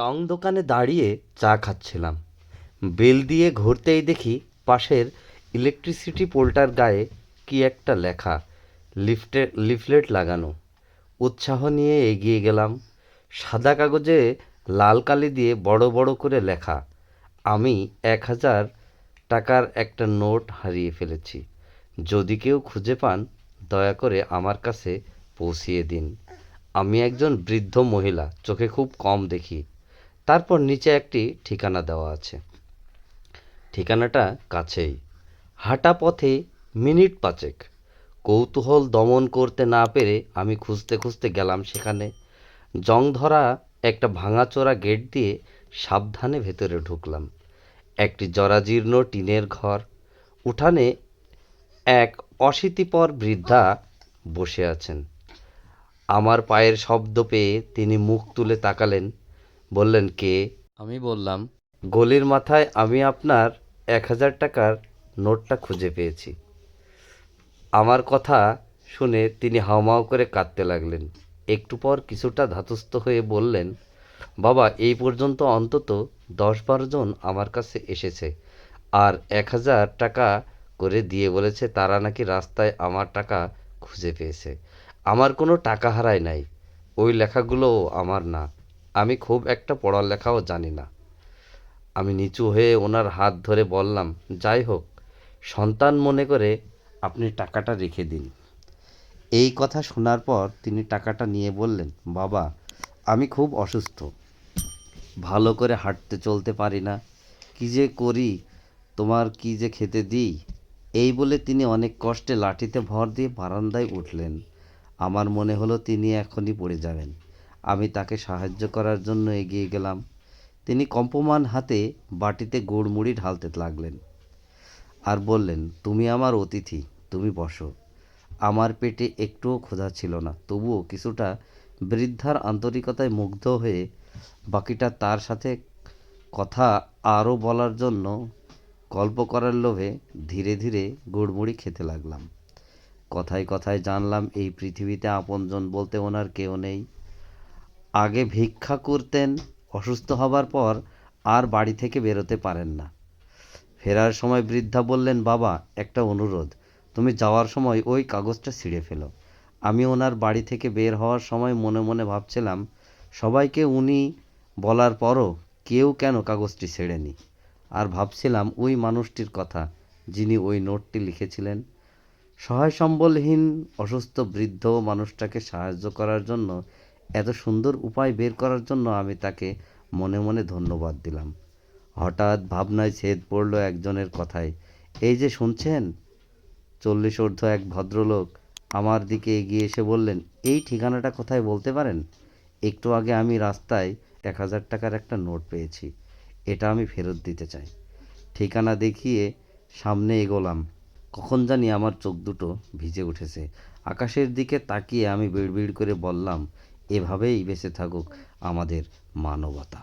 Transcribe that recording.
টং দোকানে দাঁড়িয়ে চা খাচ্ছিলাম। বেল দিয়ে ঘুরতেই দেখি পাশের ইলেকট্রিসিটি পোলটার গায়ে কি একটা লেখা, লিফটে, লিফলেট লাগানো। উৎসাহ নিয়ে এগিয়ে গেলাম। সাদা কাগজে লাল কালি দিয়ে বড় বড় করে লেখা, আমি এক হাজার টাকার একটা নোট হারিয়ে ফেলেছি। যদি কেউ খুঁজে পান, দয়া করে আমার কাছে পৌঁছিয়ে দিন। আমি একজন বৃদ্ধ মহিলা, চোখে খুব কম দেখি। তারপর নিচে একটি ঠিকানা দেওয়া আছে। ঠিকানাটা কাছেই। হাঁটা পথে মিনিট পাঁচেক। কৌতূহল দমন করতে না পেরে আমি খুঁজতে খুঁজতে গেলাম সেখানে। জং ধরা একটা ভাঙাচোরা গেট দিয়ে সাবধানে ভেতরে ঢুকলাম। একটি জরাজীর্ণ টিনের ঘর। উঠানে এক অশীতিপর বৃদ্ধা বসে আছেন। আমার পায়ের শব্দ পেয়ে তিনি মুখ তুলে তাকালেন। বললেন কে? আমি বললাম গলির মাথায় আমি আপনার এক হাজার টাকার নোটটা খুঁজে পেয়েছি। আমার কথা শুনে তিনি হাউমাউ করে কাঁদতে লাগলেন। একটু পর কিছুটা ধাতস্থ হয়ে বললেন বাবা এই পর্যন্ত অন্তত দশ বারো জন আমার কাছে এসেছে। আর এক হাজার টাকা করে দিয়ে বলেছে তারা নাকি রাস্তায় আমার টাকা খুঁজে পেয়েছে। আমার কোনো টাকা হারায় নাই। ওই লেখাগুলোও আমার না। আমি খুব একটা পড়ালেখাও জানি না। আমি নিচু হয়ে ওনার হাত ধরে বললাম, যাই হোক, সন্তান মনে করে আপনি টাকাটা রেখে দিন। এই কথা শোনার পর তিনি টাকাটা নিয়ে বললেন, বাবা, আমি খুব অসুস্থ। ভালো করে হাঁটতে চলতে পারি না। কি যে করি? তোমার কি যে খেতে দিই? এই বলে তিনি অনেক কষ্টে লাঠিতে ভর দিয়ে বারান্দায় উঠলেন। আমার মনে হলো তিনি এখনই পড়ে যাবেন। আমি তাকে সাহায্য করার জন্য এগিয়ে গেলাম। তিনি কম্পমান হাতে বাটিতে গুড়মুড়ি ঢালতে লাগলেন আর বললেন, তুমি আমার অতিথি, তুমি বসো। আমার পেটে একটুও ক্ষুধা ছিল না। তবুও কিছুটা বৃদ্ধার আন্তরিকতায় মুগ্ধ হয়ে বাকিটা তার সাথে কথা আরও বলার জন্য গল্প করার লোভে ধীরে ধীরে গুড়মুড়ি খেতে লাগলাম। কথায় কথায় জানলাম, এই পৃথিবীতে আপনজন বলতে ওনার কেউ নেই। আগে ভিক্ষা করতেন, অসুস্থ হবার পর আর বাড়ি থেকে বেরোতে পারেন না। ফেরার সময় বৃদ্ধা বললেন, বাবা, একটা অনুরোধ। তুমি যাওয়ার সময় ওই কাগজটা ছিঁড়ে ফেলো। আমি ওনার বাড়ি থেকে বের হওয়ার সময় মনে মনে ভাবছিলাম, সবাইকে উনি বলার পরও কেউ কেন কাগজটি ছেড়েনি? আর ভাবছিলাম, ওই মানুষটির কথা যিনি ওই নোটটি লিখেছিলেন, সহায় সম্বলহীন অসুস্থ বৃদ্ধ মানুষটাকে সাহায্য করার জন্য এত সুন্দর উপায় বের করার জন্য আমি তাকে মনে মনে ধন্যবাদ দিলাম। হঠাৎ ভাবনায় ছেদ পড়ল একজনের কথায়, এই যে শুনছেন? চল্লিশ ঊর্ধ্ব এক ভদ্রলোক আমার দিকে এগিয়ে এসে বললেন, এই ঠিকানাটা কোথায় বলতে পারেন? একটু আগে আমি রাস্তায় এক হাজার টাকার একটা নোট পেয়েছি, এটা আমি ফেরত দিতে চাই। ঠিকানা দেখিয়ে সামনে এগোলাম। কখন জানি আমার চোখ দুটো ভিজে উঠেছে। আকাশের দিকে তাকিয়ে আমি বিড়বিড় করে বললাম এভাবেই বেঁচে থাকুক আমাদের মানবতা।